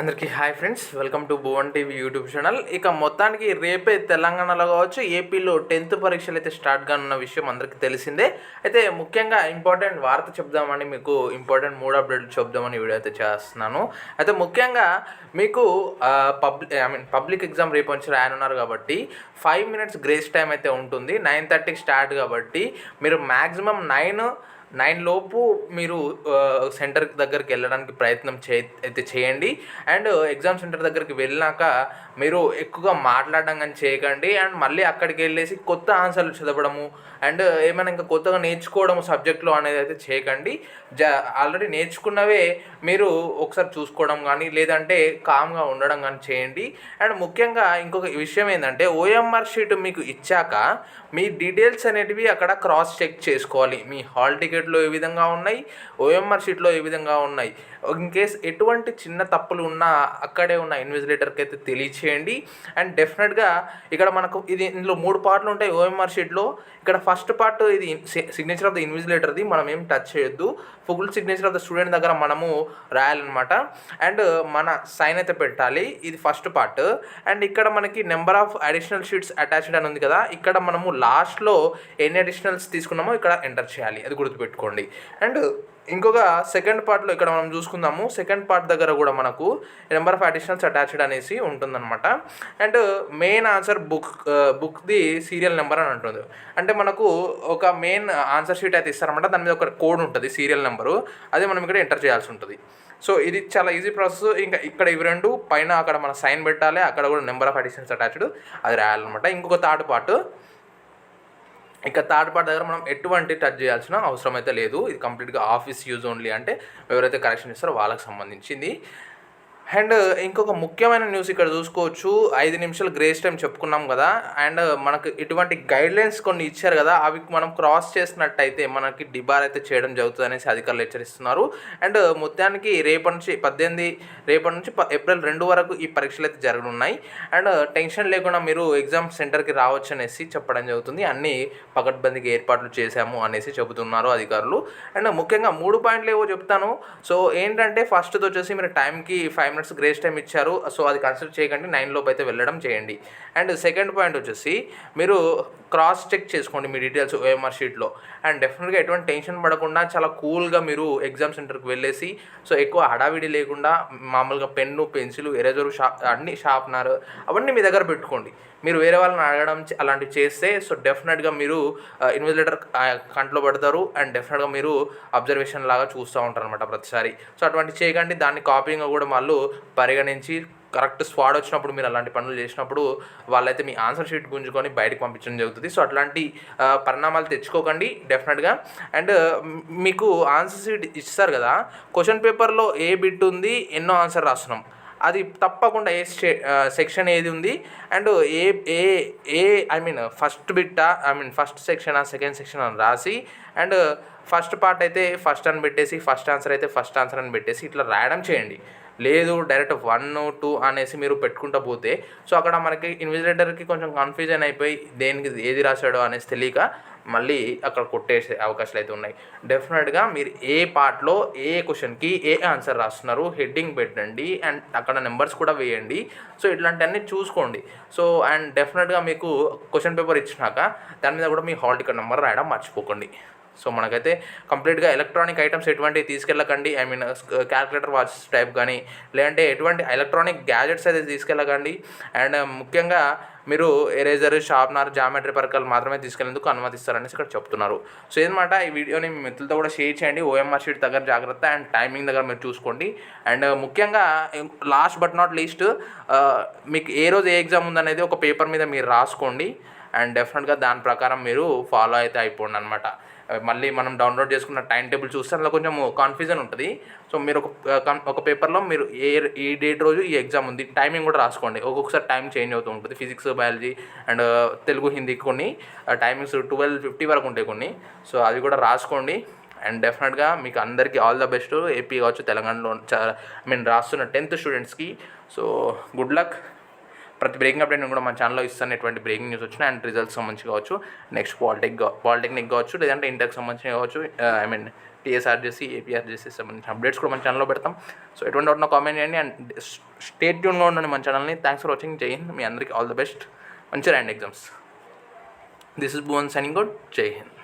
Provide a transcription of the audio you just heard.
అందరికీ hi friends welcome to Bhuvan TV YouTube channel. ఇక మొత్తానికి రేపే తెలంగాణలో కావచ్చు ఏపీలో టెన్త్ పరీక్షలు అయితే స్టార్ట్ కానున్న విషయం అందరికీ తెలిసిందే. అయితే ముఖ్యంగా ఇంపార్టెంట్ వార్త చెప్దామని మీకు ఇంపార్టెంట్ మూడు అప్డేట్లు చెప్దామని వీడియో అయితే చేస్తున్నాను. అయితే ముఖ్యంగా మీకు public I mean public exam రేపు నుంచి రాయనున్నారు కాబట్టి ఫైవ్ మినిట్స్ గ్రేస్ టైం అయితే ఉంటుంది. నైన్ థర్టీకి స్టార్ట్ కాబట్టి మీరు మ్యాక్సిమం నైన్ నైన్ లోపు మీరు సెంటర్ దగ్గరికి వెళ్ళడానికి ప్రయత్నం చే అయితే చేయండి. అండ్ ఎగ్జామ్ సెంటర్ దగ్గరికి వెళ్ళినాక మీరు ఎక్కువగా మాట్లాడడం కానీ చేయకండి. అండ్ మళ్ళీ అక్కడికి వెళ్ళేసి కొత్త ఆన్సర్లు చదవడము అండ్ ఏమైనా ఇంకా కొత్తగా నేర్చుకోవడం సబ్జెక్టులో అనేది అయితే చేయకండి. జ ఆల్రెడీ నేర్చుకున్నవే మీరు ఒకసారి చూసుకోవడం కానీ లేదంటే కామ్గా ఉండడం కానీ చేయండి. అండ్ ముఖ్యంగా ఇంకొక విషయం ఏంటంటే ఓఎంఆర్ షీట్ మీకు ఇచ్చాక మీ డీటెయిల్స్ అనేటివి అక్కడ క్రాస్ చెక్ చేసుకోవాలి. మీ హాల్ సర్టిఫికేట్లో ఏ విధంగా ఉన్నాయి? ఓఎంఆర్ షీట్లో ఏ విధంగా ఉన్నాయి? ఇన్ కేస్ ఎటువంటి చిన్న తప్పులు ఉన్నా అక్కడే ఉన్న ఇన్విజిలేటర్కి అయితే తెలియచేయండి. అండ్ డెఫినెట్గా ఇక్కడ మనకు ఇది ఇందులో మూడు పార్ట్లు ఉంటాయి. ఓఎంఆర్ షీట్లో ఇక్కడ ఫస్ట్ పార్ట్ ఇది సిగ్నేచర్ ఆఫ్ ద ఇన్విజిలేటర్ది మనం ఏం టచ్ చేయొద్దు. Full signature of the student దగ్గర మనము రాయాలన్నమాట. అండ్ మన సైన్ అయితే పెట్టాలి. ఇది ఫస్ట్ పార్ట్. అండ్ ఇక్కడ మనకి number of additional sheets attached అని ఉంది కదా. ఇక్కడ మనము లాస్ట్లో ఎన్ని అడిషనల్స్ తీసుకున్నామో ఇక్కడ ఎంటర్ చేయాలి. అది గుర్తుపెట్టుకోండి అండ్ ఇంకొక సెకండ్ పార్ట్లో ఇక్కడ మనం చూసుకుందాము. సెకండ్ పార్ట్ దగ్గర కూడా మనకు నెంబర్ ఆఫ్ అడిషనల్స్ అటాచ్డ్ అనేసి ఉంటుందన్నమాట. అండ్ మెయిన్ ఆన్సర్ బుక్ బుక్ది సీరియల్ నెంబర్ అని అంటుంది. అంటే మనకు ఒక మెయిన్ ఆన్సర్ షీట్ అయితే ఇస్తారన్నమాట. దాని మీద ఒక కోడ్ ఉంటుంది సీరియల్ నెంబరు అది మనం ఇక్కడ ఎంటర్ చేయాల్సి ఉంటుంది. సో ఇది చాలా ఈజీ ప్రాసెస్ ఇంకా ఇక్కడ ఇవి రెండు పైన అక్కడ మన సైన్ పెట్టాలి అక్కడ కూడా నెంబర్ ఆఫ్ అడిషన్స్ అటాచ్డ్ అది రాయాలన్నమాట. ఇంకొక థర్డ్ పార్ట్ ఇక థర్డ్ పార్ట్ దగ్గర మనం ఎటువంటి టచ్ చేయాల్సిన అవసరం అయితే లేదు. ఇది కంప్లీట్గా ఆఫీస్ యూజ్ ఓన్లీ అంటే ఎవరైతే కరెక్షన్ ఇస్తారో వాళ్ళకి సంబంధించింది. అండ్ ఇంకొక ముఖ్యమైన న్యూస్ ఇక్కడ చూసుకోవచ్చు. ఐదు నిమిషాలు గ్రేస్ టైం చెప్పుకున్నాం కదా. అండ్ మనకు ఇటువంటి గైడ్లైన్స్ కొన్ని ఇచ్చారు కదా అవి మనం క్రాస్ చేసినట్టయితే మనకి డిబార్ అయితే చేయడం జరుగుతుంది అనేసి అధికారులు హెచ్చరిస్తున్నారు. అండ్ మొత్తానికి రేపటి నుంచి పద్దెనిమిది రేపటి నుంచి ఏప్రిల్ రెండు వరకు ఈ పరీక్షలు అయితే జరగనున్నాయి. అండ్ టెన్షన్ లేకుండా మీరు ఎగ్జామ్ సెంటర్కి రావచ్చు అనేసి చెప్పడం జరుగుతుంది. అన్ని పకడ్బందీకి ఏర్పాట్లు చేశాము అనేసి చెబుతున్నారు అధికారులు. అండ్ ముఖ్యంగా మూడు పాయింట్లు ఏవో చెప్తాను. సో ఏంటంటే ఫస్ట్ది వచ్చేసి మీరు టైంకి ఫైవ్ మినిట్స్ గ్రేస్ టైం ఇచ్చారు. సో అది కన్సిడర్ చేయకండి. నైన్ లోపు అయితే వెళ్ళడం చేయండి. అండ్ సెకండ్ పాయింట్ వచ్చేసి మీరు క్రాస్ చెక్ చేసుకోండి మీ డీటెయిల్స్ ఓఎంఆర్ షీట్లో అండ్ డెఫినెట్గా ఎటువంటి టెన్షన్ పడకుండా చాలా కూల్గా మీరు ఎగ్జామ్ సెంటర్కి వెళ్ళేసి సో ఎక్కువ హడావిడి లేకుండా మామూలుగా పెన్ను పెన్సిల్ ఎరేజర్ షా అన్ని షార్ప్నర్ అవన్నీ మీ దగ్గర పెట్టుకోండి. మీరు వేరే వాళ్ళని అడగడం అలాంటివి చేస్తే సో డెఫినెట్గా మీరు ఇన్విజిలేటర్ కంట్లో పడతారు. అండ్ డెఫినెట్గా మీరు అబ్జర్వేషన్ లాగా చూస్తూ ఉంటారు అనమాట ప్రతిసారి. సో అటువంటి చేయకండి. దాన్ని కాపీగా కూడా వాళ్ళు పరిగణించి కరెక్ట్ స్వాడ్ వచ్చినప్పుడు మీరు అలాంటి పనులు చేసినప్పుడు వాళ్ళైతే మీ ఆన్సర్ షీట్ గుంజుకొని బయటకు పంపించడం జరుగుతుంది. సో అట్లాంటి పరిణామాలు తెచ్చుకోకండి డెఫినెట్గా. అండ్ మీకు ఆన్సర్ షీట్ ఇస్తారు కదా? క్వశ్చన్ పేపర్లో ఏ బిట్ ఉంది? ఎన్నో ఆన్సర్ రాస్తున్నాం. అది తప్పకుండా ఏ స్టే సెక్షన్ ఏది ఉంది? And A A A I mean first బిట్టా I mean first section second section అని రాసి అండ్ ఫస్ట్ పార్ట్ అయితే ఫస్ట్ అని పెట్టేసి ఫస్ట్ ఆన్సర్ అయితే ఫస్ట్ ఆన్సర్ అని పెట్టేసి ఇట్లా రాయడం చేయండి. లేదు డైరెక్ట్ వన్ టూ అనేసి మీరు పెట్టుకుంటూ పోతే సో అక్కడ మనకి ఇన్విజిలేటర్కి కొంచెం కన్ఫ్యూజన్ అయిపోయి దేనికి ఏది రాశాడో అనేసి తెలియక మళ్ళీ అక్కడ కొట్టేసే అవకాశాలు అయితే ఉన్నాయి డెఫినెట్గా మీరు ఏ పార్ట్లో ఏ క్వశ్చన్కి ఏ ఆన్సర్ రాస్తున్నారు హెడ్డింగ్ పెట్టండి అండ్ అక్కడ నెంబర్స్ కూడా వేయండి. సో ఇట్లాంటివన్నీ చూసుకోండి. సో అండ్ డెఫినెట్గా మీకు క్వశ్చన్ పేపర్ ఇచ్చినాక దాని మీద కూడా మీ హాల్ టికెట్ నెంబర్ రాయడం మర్చిపోకండి. సో మనకైతే కంప్లీట్గా ఎలక్ట్రానిక్ ఐటమ్స్ ఎటువంటివి తీసుకెళ్ళకండి. I mean calculator watch type కానీ లేదంటే ఎటువంటి ఎలక్ట్రానిక్ గ్యాజెట్స్ అయితే తీసుకెళ్ళకండి. అండ్ ముఖ్యంగా మీరు ఎరేజర్ షార్ప్నర్ జామెట్రీ పరికరాలు మాత్రమే తీసుకెళ్ళేందుకు అనుమతిస్తారనేసి ఇక్కడ చెప్తున్నారు. సో ఏదన్నమాట ఈ వీడియోని మీ మిత్రులతో కూడా షేర్ చేయండి. ఓఎంఆర్ షీట్ దగ్గర జాగ్రత్త అండ్ టైమింగ్ దగ్గర మీరు చూసుకోండి. అండ్ ముఖ్యంగా లాస్ట్ బట్ నాట్ లీస్ట్ మీకు ఏ రోజు ఏ ఎగ్జామ్ ఉందనేది ఒక పేపర్ మీద మీరు రాసుకోండి. అండ్ డెఫినెట్గా దాని ప్రకారం మీరు ఫాలో అయితే అయిపోండి అనమాట మళ్ళీ మనం డౌన్లోడ్ చేసుకున్న టైం టేబుల్ చూస్తే అందులో కొంచెం కన్ఫ్యూజన్ ఉంటుంది. సో మీరు ఒక కన్- ఒక పేపర్లో మీరు ఏ ఈ డేట్ రోజు ఈ ఎగ్జామ్ ఉంది. టైమింగ్ కూడా రాసుకోండి. ఒక్కొక్కసారి టైం చేంజ్ అవుతూ ఉంటుంది. Physics biology and Telugu Hindi కొన్ని టైమింగ్స్ ట్వెల్వ్ ఫిఫ్టీ వరకు ఉంటాయి కొన్ని. సో అవి కూడా రాసుకోండి. అండ్ డెఫినెట్గా మీకు అందరికీ ఆల్ ద బెస్ట్ ఏపీ కావచ్చు తెలంగాణలో ఐ మీన్ రాస్తున్న టెన్త్ స్టూడెంట్స్కి సో గుడ్ లక్ ప్రతి బ్రేకింగ్ అప్డేట్ నేను కూడా మా ఛానల్లో ఇస్తాను ఎటువంటి బ్రేకింగ్ న్యూస్ వచ్చినా అండ్ రిజల్ట్స్ సంబంధించి కావచ్చు నెక్స్ట్ పాలిటెక్ పాలిటెక్నిక్ కావచ్చు లేదంటే ఇంటర్కి సంబంధించి కావచ్చు ఐ మీన్ టీఎస్ఆర్జేసి ఏపీఆర్జేసీ సంబంధించిన అప్డేట్స్ కూడా మన ఛానల్లో పెడతాం. సో ఎటువంటి ఉన్న కామెంట్ చేయండి అండ్ స్టేట్ ట్యూన్గా ఉండండి మన ఛానల్ని థ్యాంక్స్ ఫర్ వాచింగ్ జై హింద్ మీ అందరికీ ఆల్ ద బెస్ట్ మంచి rand exams. This is Bhuvan signing good జై హింద్